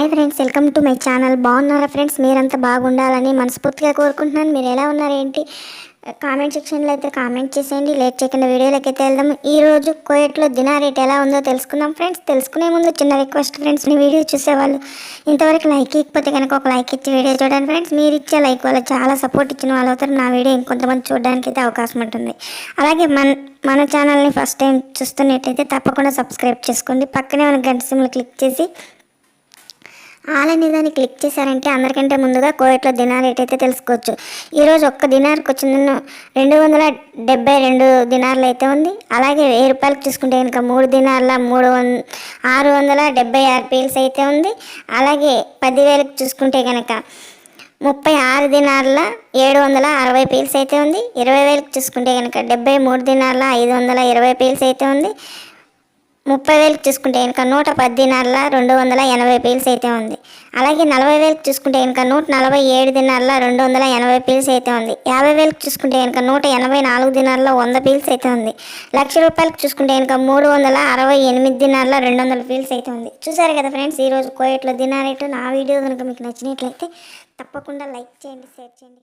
Hi friends welcome to my channel బాగున్నారా friends మీరంతా బాగుండాలని మనస్ఫూర్తిగా కోరుకుంటున్నాను. మీరు ఎలా ఉన్నారు ఏంటి? Uh, కామెంట్ సెక్షన్లో అయితే కామెంట్ చేసేయండి. లేట్ చేయకుండా వీడియోలోకి అయితే వెళ్దాం. ఈ రోజు కోయట్లో దినా రేట్ ఎలా ఉందో తెలుసుకుందాం ఫ్రెండ్స్ తెలుసుకునే ముందు చిన్న రిక్వెస్ట్ ఫ్రెండ్స్ మీ వీడియో చూసేవాళ్ళు ఇంతవరకు లైక్ ఇకపోతే కనుక ఒక లైక్ ఇచ్చి వీడియో చూడండి ఫ్రెండ్స్ మీరు ఇచ్చే లైక్ వల్ల చాలా సపోర్ట్ ఇచ్చిన వాళ్ళు అవుతారు. నా వీడియో ఇంకొంతమంది చూడడానికి అయితే అవకాశం ఉంటుంది. అలాగే మన మన ఛానల్ని ఫస్ట్ టైం చూస్తున్నట్టయితే తప్పకుండా సబ్స్క్రైబ్ చేసుకోండి. పక్కనే మన గంట సిమ్లు క్లిక్ చేసి ఆల్ అనే దాన్ని క్లిక్ చేశారంటే అందరికంటే ముందుగా కోయట్లో దినార్ రేట్ అయితే తెలుసుకోవచ్చు. ఈరోజు ఒక్క దినార్కి వచ్చిన రెండు వందల డెబ్బై రెండు దినార్లు అయితే ఉంది. అలాగే వెయ్యి రూపాయలకు చూసుకుంటే కనుక మూడు దినార్ల మూడు వం ఆరు వందల డెబ్బై ఆరు పీల్స్ అయితే ఉంది. అలాగే పదివేలకు చూసుకుంటే కనుక ముప్పై ఆరు దినార్ల ఏడు వందల అరవై పీల్స్ అయితే ఉంది. ఇరవై వేలకు చూసుకుంటే కనుక డెబ్బై మూడు దినార్ల ఐదు వందల ఇరవై పీల్స్ అయితే ఉంది. ముప్పై వేలకు చూసుకుంటే ఇంకా నూట పది రెండు వందల ఎనభై పీల్స్ అయితే ఉంది. అలాగే నలభై వేలకు చూసుకుంటే ఇంకా నూట నలభై ఏడు దినార్ల రెండు వందల ఎనభై పీల్స్ అయితే ఉంది. యాభై వేలకు చూసుకుంటే ఇంకా నూట ఎనభై నాలుగు దినార్ల వంద పీల్స్ అయితే ఉంది. లక్ష రూపాయలకు చూసుకుంటే ఇంకా మూడు వందల అరవై ఎనిమిది దినాల రెండు వందల పీల్స్ అయితే ఉంది. చూసారు కదా ఫ్రెండ్స్ ఈరోజు కోయట్లో దినారేటు నా వీడియో కనుక మీకు నచ్చినట్లయితే తప్పకుండా లైక్ చేయండి షేర్ చేయండి